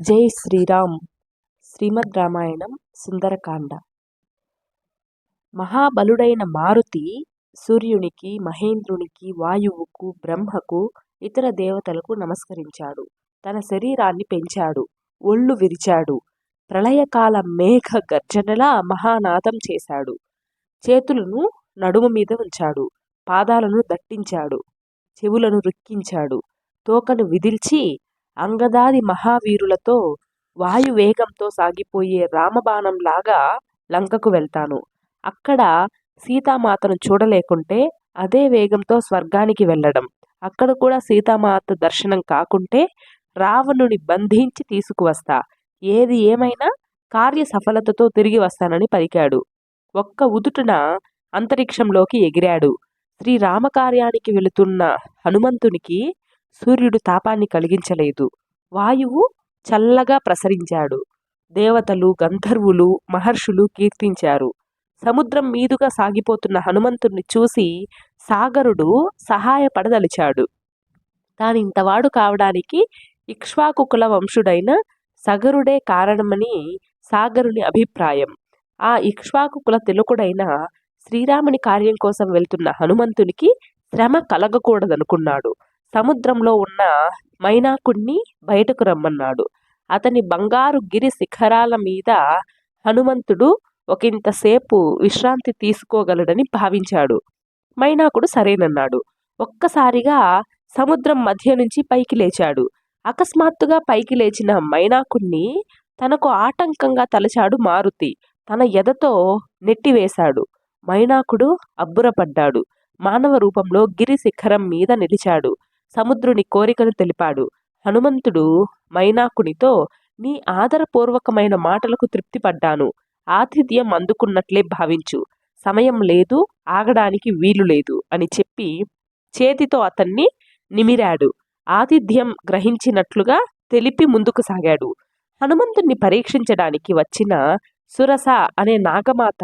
జై శ్రీరామ్. శ్రీమద్ రామాయణం సుందరకాండ. మహాబలుడైన మారుతి సూర్యునికి మహేంద్రునికి వాయువుకు బ్రహ్మకు ఇతర దేవతలకు నమస్కరించాడు. తన శరీరాన్ని పెంచాడు. ఒళ్ళు విరిచాడు. ప్రళయకాల మేఘ గర్జనలా మహానాదం చేశాడు. చేతులను నడుము మీద ఉంచాడు. పాదాలను దట్టించాడు. చెవులను రుక్కించాడు. తోకను విదిల్చి అంగదాది మహావీరులతో వాయువేగంతో సాగిపోయే రామబాణంలాగా లంకకు వెళ్తాను. అక్కడ సీతామాతను చూడలేకుంటే అదే వేగంతో స్వర్గానికి వెళ్ళడం. అక్కడ కూడా సీతామాత దర్శనం కాకుంటే రావణుని బంధించి తీసుకువస్తా. ఏది ఏమైనా కార్య సఫలతతో తిరిగి వస్తానని పలికాడు. ఒక్క ఉదుటున అంతరిక్షంలోకి ఎగిరాడు. శ్రీరామకార్యానికి వెళుతున్న హనుమంతునికి సూర్యుడు తాపాన్ని కలిగించలేదు. వాయువు చల్లగా ప్రసరించాడు. దేవతలు గంధర్వులు మహర్షులు కీర్తించారు. సముద్రం మీదుగా సాగిపోతున్న హనుమంతుణ్ణి చూసి సాగరుడు సహాయపడదలిచాడు. తానింతవాడు కావడానికి ఇక్ష్వాకుకుల వంశుడైన సగరుడే కారణమని సాగరుని అభిప్రాయం. ఆ ఇక్ష్వాకుకుల తిలకుడైన శ్రీరాముని కార్యం కోసం వెళ్తున్న హనుమంతునికి శ్రమ కలగకూడదనుకున్నాడు. సముద్రంలో ఉన్న మైనాకుణ్ణి బయటకు రమ్మన్నాడు. అతని బంగారు గిరి శిఖరాల మీద హనుమంతుడు ఒకంతసేపు విశ్రాంతి తీసుకోగలడని భావించాడు. మైనాకుడు సరేనన్నాడు. ఒక్కసారిగా సముద్రం మధ్య నుంచి పైకి లేచాడు. అకస్మాత్తుగా పైకి లేచిన మైనాకుణ్ణి తనకు ఆటంకంగా తలచాడు మారుతి. తన ఎదతో నెట్టివేశాడు. మైనాకుడు అబ్బురపడ్డాడు. మానవ రూపంలో గిరి శిఖరం మీద నిలిచాడు. సముద్రుని కోరికను తెలిపాడు. హనుమంతుడు మైనాకునితో నీ ఆదరపూర్వకమైన మాటలకు తృప్తిపడ్డాను ఆతిథ్యం అందుకున్నట్లే భావించు. సమయం లేదు ఆగడానికి వీలు లేదు అని చెప్పి చేతితో అతన్ని నిమిరాడు. ఆతిథ్యం గ్రహించినట్లుగా తెలిపి ముందుకు సాగాడు. హనుమంతుణ్ణి పరీక్షించడానికి వచ్చిన సురస అనే నాగమాత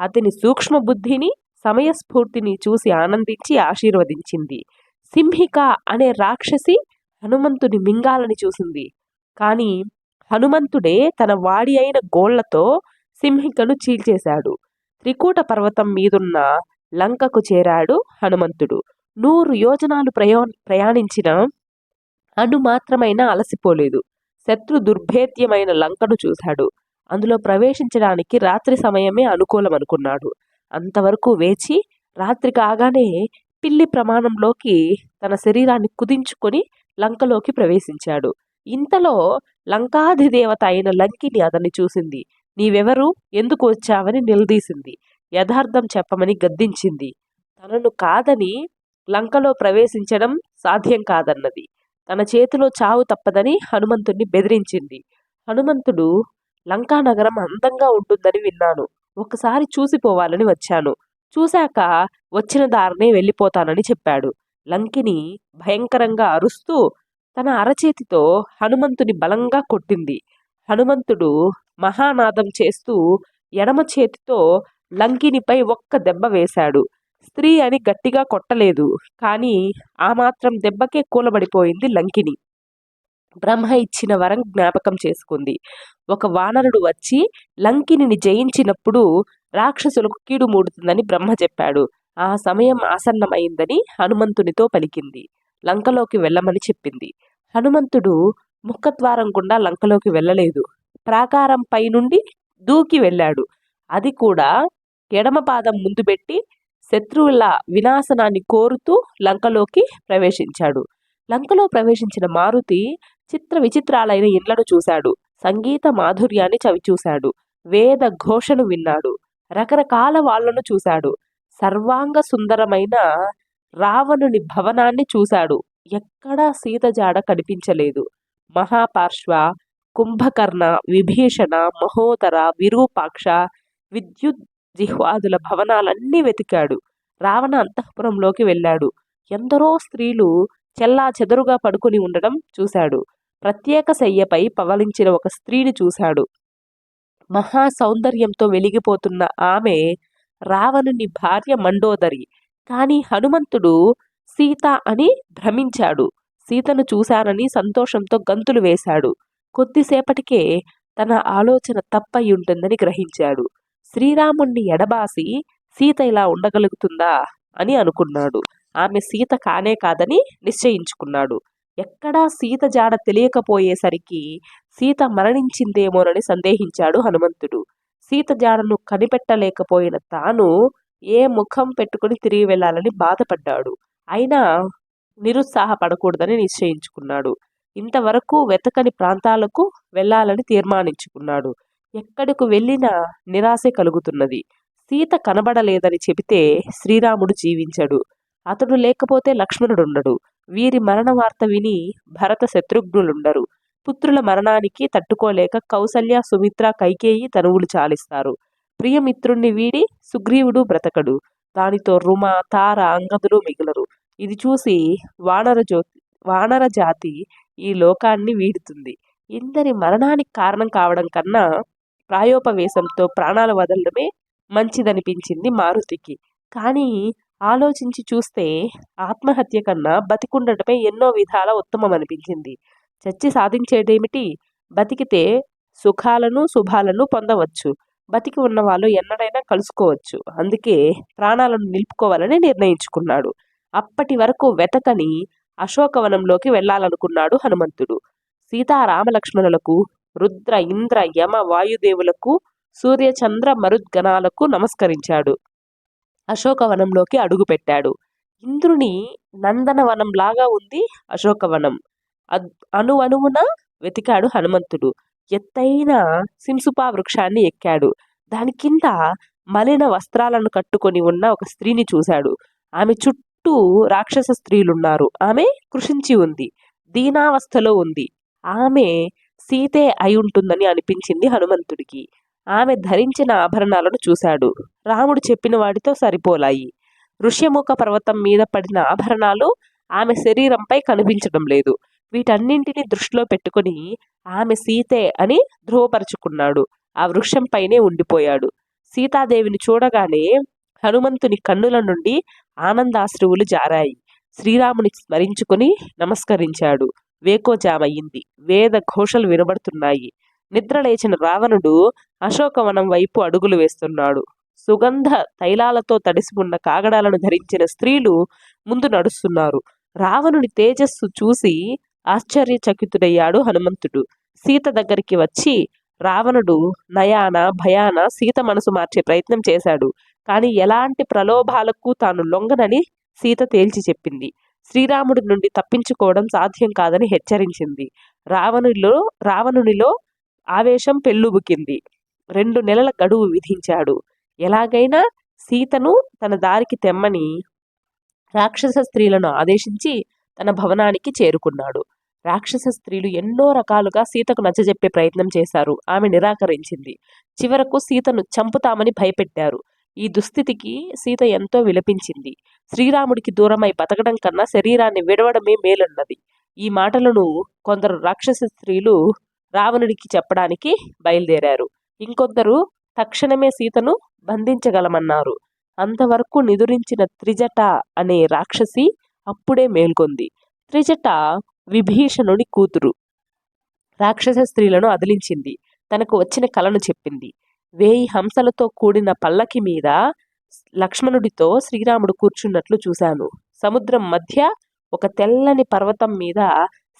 అతని సూక్ష్మబుద్ధిని సమయస్ఫూర్తిని చూసి ఆనందించి ఆశీర్వదించింది. సింహిక అనే రాక్షసి హనుమంతుని మింగాలని చూసింది. కానీ హనుమంతుడే తన వాడి అయిన గోళ్ళతో సింహికను చీల్చేశాడు. త్రికూట పర్వతం మీదున్న లంకకు చేరాడు హనుమంతుడు. నూరు యోజనాలు ప్రయో ప్రయాణించిన అను మాత్రమైనా అలసిపోలేదు. శత్రు దుర్భేద్యమైన లంకను చూశాడు. అందులో ప్రవేశించడానికి రాత్రి సమయమే అనుకూలం అనుకున్నాడు అంతవరకు వేచి రాత్రి కాగానే పిల్లి ప్రమాణంలోకి తన శరీరాన్ని కుదించుకొని లంకలోకి ప్రవేశించాడు. ఇంతలో లంకాధిదేవత అయిన లంకిని అతన్ని చూసింది. నీవెవరు? ఎందుకు వచ్చావని నిలదీసింది. యథార్థం చెప్పమని గద్దించింది. తనను కాదని లంకలో ప్రవేశించడం సాధ్యం కాదన్నది. తన చేతిలో చావు తప్పదని హనుమంతుణ్ణి బెదిరించింది. హనుమంతుడు లంకా నగరం అందంగా ఉంటుందని విన్నాను. ఒకసారి చూసిపోవాలని వచ్చాను. చూశాక వచ్చిన దారినే వెళ్ళిపోతానని చెప్పాడు. లంకిని భయంకరంగా అరుస్తూ తన అరచేతితో హనుమంతుని బలంగా కొట్టింది. హనుమంతుడు మహానాదం చేస్తూ ఎడమ చేతితో లంకినిపై ఒక్క దెబ్బ వేశాడు. స్త్రీ అని గట్టిగా కొట్టలేదు కానీ ఆ మాత్రం దెబ్బకే కూలబడిపోయింది లంకిని. బ్రహ్మ ఇచ్చిన వరం జ్ఞాపకం చేసుకుంది. ఒక వానరుడు వచ్చి లంకిని జయించినప్పుడు రాక్షసులకు కీడు మూడుతుందని బ్రహ్మ చెప్పాడు. ఆ సమయం ఆసన్నమైందని హనుమంతునితో పలికింది. లంకలోకి వెళ్ళమని చెప్పింది. హనుమంతుడు ముఖద్వారం గుండా లంకలోకి వెళ్ళలేదు. ప్రాకారం పై నుండి దూకి వెళ్ళాడు. అది కూడా ఎడమ పాదం ముందు పెట్టి శత్రువుల వినాశనాన్ని కోరుతూ లంకలోకి ప్రవేశించాడు. లంకలో ప్రవేశించిన మారుతి చిత్ర విచిత్రాలైన ఇండ్లను చూశాడు. సంగీత మాధుర్యాన్ని చవిచూశాడు. వేద ఘోషను విన్నాడు. రకరకాల వాళ్ళను చూశాడు. సర్వాంగ సుందరమైన రావణుని భవనాన్ని చూశాడు. ఎక్కడా సీత జాడ కనిపించలేదు. మహాపార్శ్వ కుంభకర్ణ విభీషణ మహోదర విరూపాక్ష విద్యుత్ జిహ్వాదుల భవనాలన్నీ వెతికాడు. రావణ అంతఃపురంలోకి వెళ్ళాడు. ఎందరో స్త్రీలు చెల్లా చెదరుగా పడుకుని ఉండడం చూశాడు. ప్రత్యేక శయ్యపై పవలించిన ఒక స్త్రీని చూశాడు. మహా సౌందర్యంతో వెలిగిపోతున్న ఆమె రావణుని భార్య మండోదరి. కానీ హనుమంతుడు సీత అని భ్రమించాడు. సీతను చూశానని సంతోషంతో గంతులు వేశాడు. కొద్దిసేపటికే తన ఆలోచన తప్పయి ఉంటుందని గ్రహించాడు. శ్రీరాముణ్ణి ఎడబాసి సీత ఇలా ఉండగలుగుతుందా అని అనుకున్నాడు. ఆమె సీత కానే కాదని నిశ్చయించుకున్నాడు. ఎక్కడా సీత జాడ తెలియకపోయేసరికి సీత మరణించిందేమోనని సందేహించాడు హనుమంతుడు. సీత జాడను కనిపెట్టలేకపోయిన తాను ఏ ముఖం పెట్టుకుని తిరిగి వెళ్ళాలని బాధపడ్డాడు. అయినా నిరుత్సాహపడకూడదని నిశ్చయించుకున్నాడు. ఇంతవరకు వెతకని ప్రాంతాలకు వెళ్ళాలని తీర్మానించుకున్నాడు. ఎక్కడకు వెళ్ళినా నిరాశ కలుగుతున్నది. సీత కనబడలేదని చెబితే శ్రీరాముడు జీవించడు. అతడు లేకపోతే లక్ష్మణుడుండడు. వీరి మరణ వార్త విని భరత శత్రుఘ్నులుండరు పుత్రుల మరణానికి తట్టుకోలేక కౌసల్య సుమిత్ర కైకేయి తనువులు చాలిస్తారు. ప్రియమిత్రుణ్ణి వీడి సుగ్రీవుడు బ్రతకడు. దానితో రుమ తార అంగదులు మిగిలరు. ఇది చూసి వానర జ్యోతి వానర జాతి ఈ లోకాన్ని వీడుతుంది. ఇందరి మరణానికి కారణం కావడం కన్నా ప్రాయోపవేశంతో ప్రాణాలు వదలడమే మంచిదనిపించింది మారుతికి. కానీ ఆలోచించి చూస్తే ఆత్మహత్య కన్నా బతికుండటమే ఎన్నో విధాల ఉత్తమం అనిపించింది చచ్చి సాధించేదేమిటి? బతికితే సుఖాలను శుభాలను పొందవచ్చు. బతికి ఉన్న వాళ్ళు ఎన్నడైనా కలుసుకోవచ్చు. అందుకే ప్రాణాలను నిలుపుకోవాలని నిర్ణయించుకున్నాడు. అప్పటి వరకు వెతకని అశోకవనంలోకి వెళ్ళాలనుకున్నాడు హనుమంతుడు. సీతారామలక్ష్మణులకు రుద్ర ఇంద్ర యమ వాయుదేవులకు సూర్యచంద్ర మరుద్గణాలకు నమస్కరించాడు. అశోకవనంలోకి అడుగుపెట్టాడు. ఇంద్రుని నందనవనంలాగా ఉంది అశోకవనం. అను అణువున వెతికాడు హనుమంతుడు. ఎత్తైన సింసుపా వృక్షాన్ని ఎక్కాడు. దాని కింద మలిన వస్త్రాలను కట్టుకొని ఉన్న ఒక స్త్రీని చూశాడు. ఆమె చుట్టూ రాక్షస స్త్రీలున్నారు. ఆమె కృషించి ఉంది. దీనావస్థలో ఉంది. ఆమె సీతే అయి ఉంటుందని అనిపించింది హనుమంతుడికి. ఆమె ధరించిన ఆభరణాలను చూశాడు. రాముడు చెప్పిన వాటితో సరిపోలాయి. ఋష్యముఖ పర్వతం మీద పడిన ఆభరణాలు ఆమె శరీరంపై కనిపించడం లేదు. వీటన్నింటిని దృష్టిలో పెట్టుకుని ఆమె సీతే అని ధృవపరుచుకున్నాడు ఆ వృక్షంపైనే ఉండిపోయాడు. సీతాదేవిని చూడగానే హనుమంతుని కన్నుల నుండి ఆనందాశ్రువులు జారాయి. శ్రీరాముని స్మరించుకుని నమస్కరించాడు. వేకోజామయ్యింది. వేద ఘోషలు వినబడుతున్నాయి. నిద్రలేచిన రావణుడు అశోకవనం వైపు అడుగులు వేస్తున్నాడు. సుగంధ తైలాలతో తడిసి ఉన్న కాగడాలను ధరించిన స్త్రీలు ముందు నడుస్తున్నారు. రావణుని తేజస్సు చూసి ఆశ్చర్యచకితుడయ్యాడు హనుమంతుడు. సీత దగ్గరికి వచ్చి రావణుడు నయాన భయాన సీత మనసు మార్చే ప్రయత్నం చేశాడు. కానీ ఎలాంటి ప్రలోభాలకు తాను లొంగనని సీత తేల్చి చెప్పింది. శ్రీరాముడి నుండి తప్పించుకోవడం సాధ్యం కాదని హెచ్చరించింది. రావణులో రావణునిలో ఆవేశం పెళ్ళుబుకింది. రెండు నెలల గడువు విధించాడు. ఎలాగైనా సీతను తన దారికి తెమ్మని రాక్షస స్త్రీలను ఆదేశించి తన భవనానికి చేరుకున్నాడు. రాక్షస స్త్రీలు ఎన్నో రకాలుగా సీతకు నచ్చజెప్పే ప్రయత్నం చేశారు. ఆమె నిరాకరించింది. చివరకు సీతను చంపుతామని భయపెట్టారు. ఈ దుస్థితికి సీత ఎంతో విలపించింది. శ్రీరాముడికి దూరమై బతకడం కన్నా శరీరాన్ని విడవడమే మేలున్నది. ఈ మాటలను కొందరు రాక్షస స్త్రీలు రావణుడికి చెప్పడానికి బయలుదేరారు. ఇంకొందరు తక్షణమే సీతను బంధించగలమన్నారు. అంతవరకు నిదురించిన త్రిజట అనే రాక్షసి అప్పుడే మేల్కొంది. త్రిజట విభీషణుడి కూతురు. రాక్షస స్త్రీలను అదిలించింది. తనకు వచ్చిన కలను చెప్పింది. వేయి హంసలతో కూడిన పల్లకి మీద లక్ష్మణుడితో శ్రీరాముడు కూర్చున్నట్లు చూశాను. సముద్రం మధ్య ఒక తెల్లని పర్వతం మీద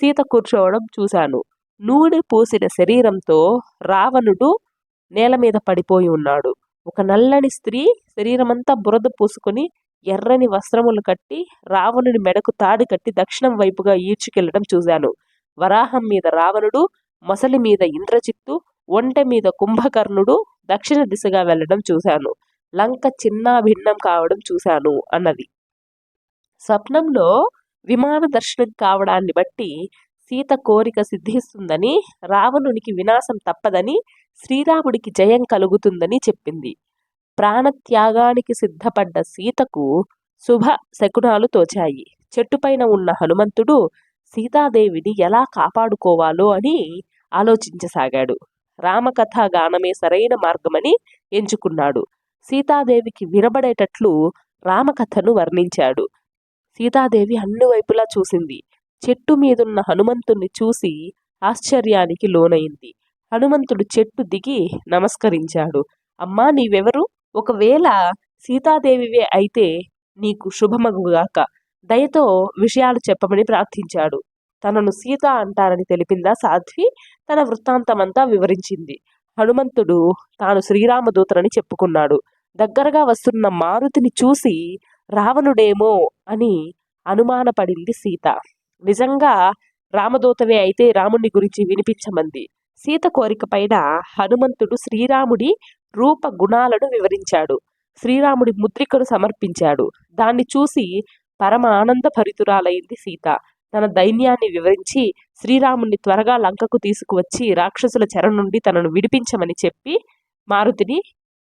సీత కూర్చోవడం చూశాను. నూనె పూసిన శరీరంతో రావణుడు నేల మీద పడిపోయి ఉన్నాడు. ఒక నల్లని స్త్రీ శరీరమంతా బురద పూసుకొని ఎర్రని వస్త్రములు కట్టి రావణుని మెడకు తాడి కట్టి దక్షిణం వైపుగా ఈడ్చుకెళ్ళడం చూశాను. వరాహం మీద రావణుడు మొసలి మీద ఇంద్రచిత్తు ఒంటె మీద కుంభకర్ణుడు దక్షిణ దిశగా వెళ్ళడం చూశాను. లంక చిన్న భిన్నం కావడం చూశాను అన్నది. స్వప్నంలో విమాన దర్శనం కావడాన్ని బట్టి సీత కోరిక సిద్ధిస్తుందని రావణునికి వినాశం తప్పదని శ్రీరాముడికి జయం కలుగుతుందని చెప్పింది. ప్రాణత్యాగానికి సిద్ధపడ్డ సీతకు శుభ శకునాలు తోచాయి. చెట్టుపైన ఉన్న హనుమంతుడు సీతాదేవిని ఎలా కాపాడుకోవాలో అని ఆలోచించసాగాడు. రామకథ గానమే సరైన మార్గమని ఎంచుకున్నాడు. సీతాదేవికి వినబడేటట్లు రామకథను వర్ణించాడు. సీతాదేవి అన్ని వైపులా చూసింది. చెట్టు మీదున్న హనుమంతుణ్ణి చూసి ఆశ్చర్యానికి లోనైంది. హనుమంతుడు చెట్టు దిగి నమస్కరించాడు. అమ్మా నీవెవరు? ఒకవేళ సీతాదేవివే అయితే నీకు శుభమగుగాక దయతో విషయాలు చెప్పమని ప్రార్థించాడు. తనను సీత అంటారని తెలిపిందా సాధ్వి? తన వృత్తాంతమంతా వివరించింది. హనుమంతుడు తాను శ్రీరామదూతనని చెప్పుకున్నాడు. దగ్గరగా వస్తున్న మారుతిని చూసి రావణుడేమో అని అనుమానపడింది సీత. నిజంగా రామదూతవే అయితే రాముని గురించి వినిపించమంది. సీత కోరిక పైన హనుమంతుడు శ్రీరాముడి రూప గుణాలను వివరించాడు. శ్రీరాముడి ముద్రికను సమర్పించాడు. దాన్ని చూసి పరమ ఆనంద భరితురాలైంది సీత. తన దైన్యాన్ని వివరించి శ్రీరాముణ్ణి త్వరగా లంకకు తీసుకువచ్చి రాక్షసుల చెర నుండి తనను విడిపించమని చెప్పి మారుతిని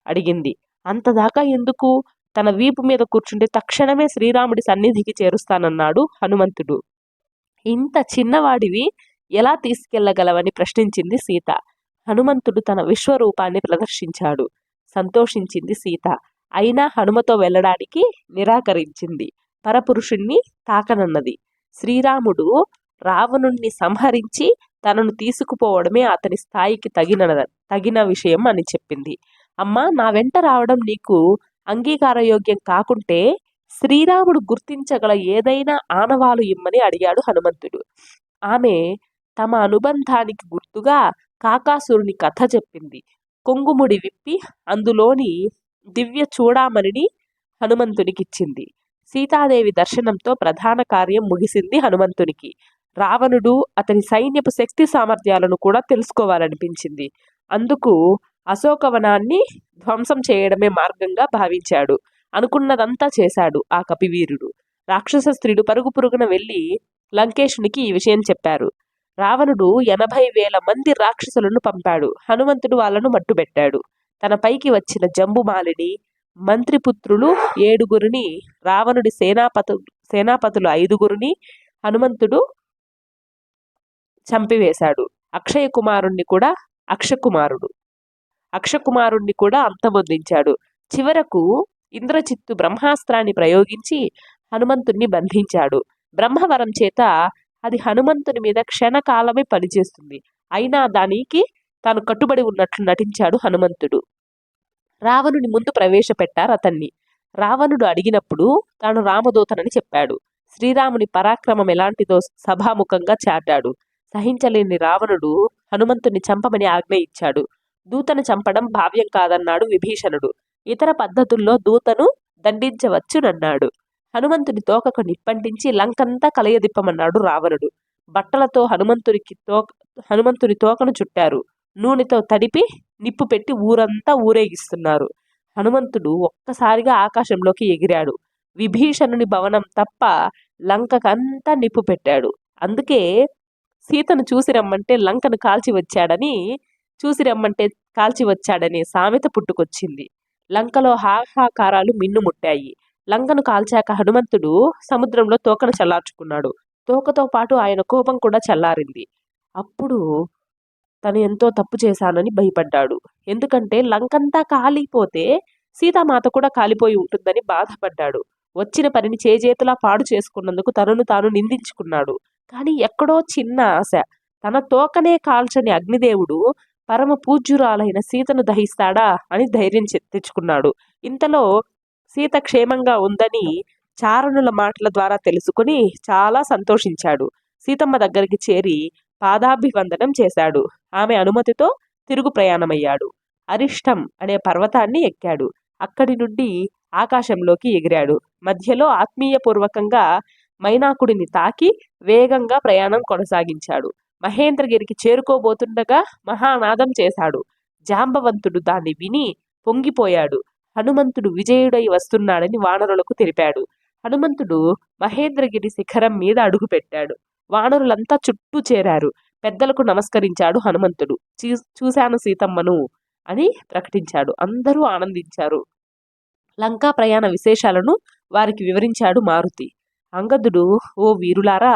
అడిగింది. అంతదాకా ఎందుకు? తన వీపు మీద కూర్చుంటే తక్షణమే శ్రీరాముడి సన్నిధికి చేరుస్తానన్నాడు హనుమంతుడు. ఇంత చిన్నవాడివి ఎలా తీసుకెళ్ళగలవని ప్రశ్నించింది సీత. హనుమంతుడు తన విశ్వరూపాన్ని ప్రదర్శించాడు. సంతోషించింది సీత. అయినా హనుమతో వెళ్ళడానికి నిరాకరించింది. పరపురుషుణ్ణి తాకనన్నది. శ్రీరాముడు రావణుణ్ణి సంహరించి తనను తీసుకుపోవడమే అతని స్థాయికి తగిన తగిన విషయం అని చెప్పింది. అమ్మా నా వెంట రావడం నీకు అంగీకారయోగ్యం కాకుంటే శ్రీరాముడు గుర్తించగల ఏదైనా ఆనవాలు ఇమ్మని అడిగాడు హనుమంతుడు. ఆమె తమ అనుబంధానికి గుర్తుగా కాకాసురుని కథ చెప్పింది. కొంగుముడి విప్పి అందులోని దివ్య చూడామణిని హనుమంతునికిచ్చింది. సీతాదేవి దర్శనంతో ప్రధాన కార్యం ముగిసింది హనుమంతునికి. రావణుడు అతని సైన్యపు శక్తి సామర్థ్యాలను కూడా తెలుసుకోవాలనిపించింది. అందుకు అశోకవనాన్ని ధ్వంసం చేయడమే మార్గంగా భావించాడు. అనుకున్నదంతా చేశాడు ఆ కపివీరుడు. రాక్షస స్త్రీడు పరుగు పురుగున వెళ్ళి లంకేశునికి ఈ విషయం చెప్పారు. రావణుడు ఎనభై వేల మంది రాక్షసులను పంపాడు. హనుమంతుడు వాళ్ళను మట్టుబెట్టాడు. తన పైకి వచ్చిన జంబుమాలిని మంత్రిపుత్రులు ఏడుగురిని రావణుడి సేనాపతు సేనాపతులు ఐదుగురిని హనుమంతుడు చంపివేశాడు. అక్షయ కుమారుణ్ణి కూడా అక్షకుమారుడు. అక్షకుమారుణ్ణి కూడా అంతమొందించాడు. చివరకు ఇంద్రచిత్తు బ్రహ్మాస్త్రాన్ని ప్రయోగించి హనుమంతుణ్ణి బంధించాడు. బ్రహ్మవరం చేత అది హనుమంతుని మీద క్షణకాలమే పనిచేస్తుంది. అయినా దానికి తాను కట్టుబడి ఉన్నట్లు నటించాడు హనుమంతుడు. రావణుని ముందు ప్రవేశపెట్టారు అతన్ని. రావణుడు అడిగినప్పుడు తాను రామదూతనని చెప్పాడు. శ్రీరాముని పరాక్రమం ఎలాంటిదో సభాముఖంగా చాటాడు. సహించలేని రావణుడు హనుమంతుని చంపమని ఆజ్ఞ ఇచ్చాడు. దూతను చంపడం భావ్యం కాదన్నాడు విభీషణుడు. ఇతర పద్ధతుల్లో దూతను దండించవచ్చునన్నాడు. హనుమంతుని తోకకు నిప్పంటించి లంకంతా కలయదిప్పమన్నాడు రావణుడు. బట్టలతో హనుమంతునికి తోక హనుమంతుని తోకను చుట్టారు. నూనెతో తడిపి నిప్పు పెట్టి ఊరంతా ఊరేగిస్తున్నారు. హనుమంతుడు ఒక్కసారిగా ఆకాశంలోకి ఎగిరాడు. విభీషణుని భవనం తప్ప లంకకంతా నిప్పు పెట్టాడు. అందుకే సీతను చూసి రమ్మంటే లంకను కాల్చి వచ్చాడని చూసి రమ్మంటే కాల్చి వచ్చాడనే సామెత పుట్టుకొచ్చింది. లంకలో హాహాకారాలు మిన్నుముట్టాయి. లంకను కాల్చాక హనుమంతుడు సముద్రంలో తోకను చల్లార్చుకున్నాడు. తోకతో పాటు ఆయన కోపం కూడా చల్లారింది. అప్పుడు తను ఎంతో తప్పు చేశానని భయపడ్డాడు. ఎందుకంటే లంకంతా కాలిపోతే సీతామాత కూడా కాలిపోయి ఉంటుందని బాధపడ్డాడు. వచ్చిన పనిని చేజేతులా పాడు చేసుకున్నందుకు తనను తాను నిందించుకున్నాడు. కానీ ఎక్కడో చిన్న ఆశ. తన తోకనే కాల్చని అగ్నిదేవుడు పరమ పూజ్యురాలైన సీతను దహిస్తాడా అని ధైర్యం తెచ్చుకున్నాడు. ఇంతలో సీత క్షేమంగా ఉందని చారణుల మాటల ద్వారా తెలుసుకుని చాలా సంతోషించాడు. సీతమ్మ దగ్గరికి చేరి పాదాభివందనం చేశాడు. ఆమె అనుమతితో తిరుగు ప్రయాణమయ్యాడు. అరిష్టం అనే పర్వతాన్ని ఎక్కాడు. అక్కడి నుండి ఆకాశంలోకి ఎగిరాడు. మధ్యలో ఆత్మీయపూర్వకంగా మైనాకుడిని తాకి వేగంగా ప్రయాణం కొనసాగించాడు. మహేంద్రగిరికి చేరుకోబోతుండగా మహానాదం చేశాడు. జాంబవంతుడు దాన్ని విని పొంగిపోయాడు. హనుమంతుడు విజయుడై వస్తున్నాడని వానరులకు తెలిపాడు. హనుమంతుడు మహేంద్రగిరి శిఖరం మీద అడుగుపెట్టాడు వానరులంతా చుట్టూ చేరారు. పెద్దలకు నమస్కరించాడు హనుమంతుడు. చూశాను సీతమ్మను అని ప్రకటించాడు. అందరూ ఆనందించారు. లంకా ప్రయాణ విశేషాలను వారికి వివరించాడు మారుతి. అంగదుడు ఓ వీరులారా!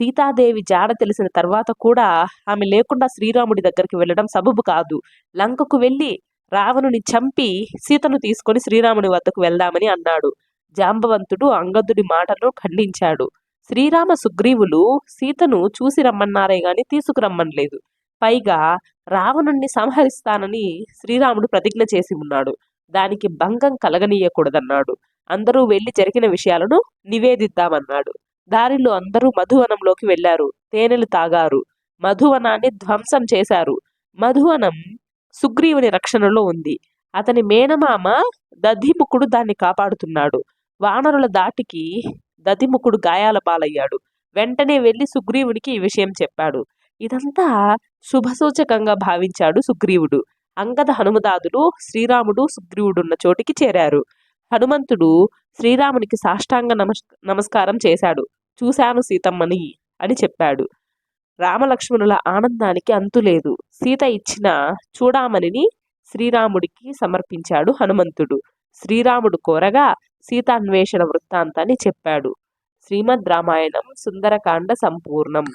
సీతాదేవి జాడ తెలిసిన తర్వాత కూడా ఆమె లేకుండా శ్రీరాముడి దగ్గరికి వెళ్ళడం సబబు కాదు. లంకకు వెళ్ళి రావణుని చంపి సీతను తీసుకొని శ్రీరాముని వద్దకు వెళ్దామని అన్నాడు. జాంబవంతుడు అంగదుడి మాటను ఖండించాడు. శ్రీరామ సుగ్రీవులు సీతను చూసి రమ్మన్నారే గాని తీసుకురమ్మనలేదు. పైగా రావణుణ్ణి సంహరిస్తానని శ్రీరాముడు ప్రతిజ్ఞ చేసి ఉన్నాడు. దానికి భంగం కలగనీయకూడదన్నాడు. అందరూ వెళ్ళి జరిగిన విషయాలను నివేదిద్దామన్నాడు. దారిలో అందరూ మధువనంలోకి వెళ్ళారు తేనెలు తాగారు. మధువనాన్ని ధ్వంసం చేశారు. మధువనం సుగ్రీవుని రక్షణలో ఉంది. అతని మేనమామ దధిముఖుడు దాన్ని కాపాడుతున్నాడు. వానరుల దాటికి దధిముఖుడు గాయాల పాలయ్యాడు. వెంటనే వెళ్ళి సుగ్రీవునికి ఈ విషయం చెప్పాడు. ఇదంతా శుభసూచకంగా భావించాడు సుగ్రీవుడు. అంగద హనుమదాదులు శ్రీరాముడు సుగ్రీవుడున్న చోటికి చేరారు. హనుమంతుడు శ్రీరామునికి సాష్టాంగ నమస్ నమస్కారం చేశాడు. చూశాను సీతమ్మని అని చెప్పాడు. రామలక్ష్మణుల ఆనందానికి అంతులేదు. సీత ఇచ్చిన చూడామణిని శ్రీరాముడికి సమర్పించాడు హనుమంతుడు. శ్రీరాముడు కోరగా సీతాన్వేషణ వృత్తాంతాన్ని చెప్పాడు. శ్రీమద్ రామాయణం సుందరకాండ సంపూర్ణం.